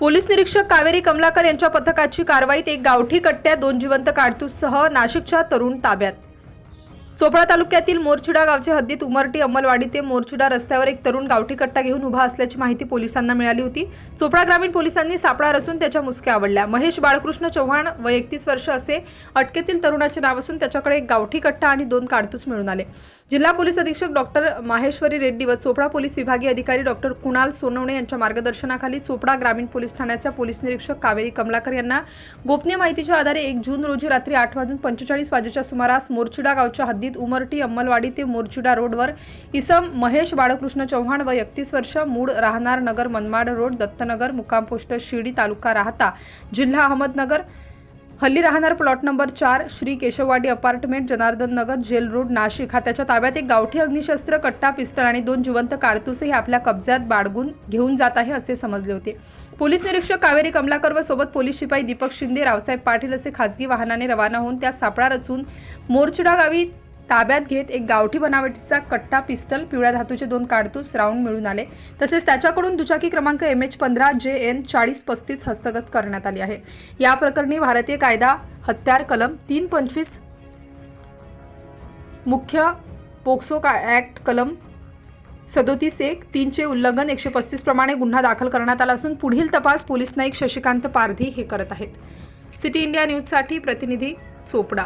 Police निरीक्षक कावेरी कमलाकर यांच्या पथकाची कारवाईत एक गावठी कट्ट्या दोन जिवंत काडतूससह नाशिकच्या तरुण ताब्यात. चोपडा तालुक्यातील मोरचिडा गावच्या हद्दीत उमरटी अंमलवाडी ते मोरचिडा रस्त्यावर एक तरुण गावठी कट्टा घेऊन उभा असल्याची माहिती पोलिसांना मिळाली होती. चोपडा ग्रामीण पोलिसांनी सापळा रचून त्याच्या मुसक्या आवडल्या. महेश बाळकृष्ण चव्हाण व एकतीस वर्ष असे अटकेतील तरुणाचे नाव असून त्याच्याकडे एक गावठी कट्टा आणि दोन काडतूस मिळून आले. जिल्हा पोलीस अधीक्षक डॉक्टर माहेश्वरी रेड्डी व चोपडा पोलीस विभागीय अधिकारी डॉक्टर कुणाल सोनवणे यांच्या मार्गदर्शनाखाली चोपडा ग्रामीण पोलीस ठाण्याच्या पोलीस निरीक्षक कावेरी कमलाकर यांना गोपनीय माहितीच्या आधारे एक जून रोजी रात्री आठ वाजून पंचेचाळीस वाजेच्या सुमारास मोरचिडा गावच्या हद्दीत उमरटी अंमलवाडी ते मोरचुडा रोडवर इसम महेश बाळकृष्ण चव्हाण व एकतीस वर्ष मूळ राहणार नगर मनमाड रोड दत्तनगर मुक्काम पोस्ट शिर्डी तालुका राहता. जिल्हा अहमदनगर हल्ली राहणार प्लॉट नंबर चार Shri Keshavwadi apartment Janardan Nagar jail road Nashik. हा त्याच्या ताब्यात एक गावठी अग्निशस्त्र कट्टा पिस्टल आणि दोन जिवंत काडतुसे आपल्या कब्जात बाळगून घेऊन जात आहे असे समजले होते. पोलीस निरीक्षक कावेरी कमलाकर व सोबत पोलीस शिपाई दीपक शिंदे रावसाहेब पाटील असे खासगी वाहनाने रवाना होऊन त्या सापळा रचून मोरचुडा गावी ताब्यात घेत एक गावठी बनावटीचा कट्टा पिस्टल पिवळ्या धातूचे दोन काडतूस राऊंड मिळून आले. तसेच त्याच्याकडून दुचाकी क्रमांक एम एच पंधरा जे एन चाळीस पस्तीस हस्तगत करण्यात आली आहे. या प्रकरणी भारतीय कायदा हत्यार कलम तीन पंचवीस मुख्य पोक्सो का ॲक्ट कलम सदोतीस एक तीनचे उल्लंघन एकशे पस्तीस प्रमाणे गुन्हा दाखल करण्यात आला असून पुढील तपास पोलीस नाईक शशिकांत पारधी हे करत आहेत. सिटी इंडिया न्यूजसाठी प्रतिनिधी चोपडा.